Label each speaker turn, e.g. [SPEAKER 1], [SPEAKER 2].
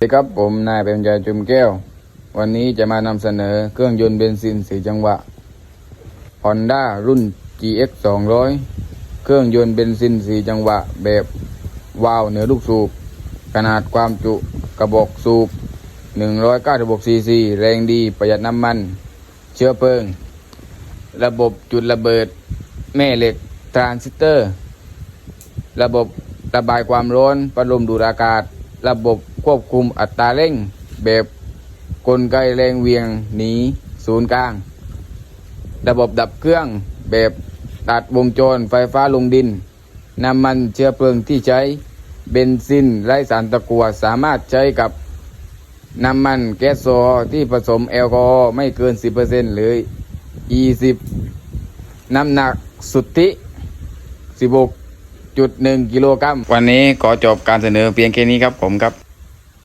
[SPEAKER 1] สวัสดีครับผมนายเป็นใจจุมแก้ว วันนี้จะมานำเสนอเครื่องยนต์เบนซินสี่จังหวะ Honda รุ่น GX 200 เครื่องยนต์เบนซินสี่จังหวะ แบบวาล์วเหนือลูกสูบ ขนาดความจุกระบอกสูบ 196ซีซี แรงดีประหยัดน้ำมัน เชื้อเพลิง ระบบจุดระเบิด แม่เหล็ก ทรานซิสเตอร์ ระบบระบายความร้อน พัดลมดูดอากาศ ระบบควบคุมอัตราเร่ง แบบกลไกแรงเวียงหนีศูนย์กลาง ระบบดับเครื่องแบบตัดวงจรไฟฟ้าลงดิน น้ำมันเชื้อเพลิงที่ใช้เบนซินไร้สารตะกั่วสามารถใช้กับน้ำมันแก๊สโซฮอล์ที่ผสมแอลกอฮอล์ไม่เกิน 10%หรือ E10 น้ำหนักสุทธิ 16.1กิโลกรัม วันนี้ขอจบการเสนอเพียงแค่นี้ครับผมครับ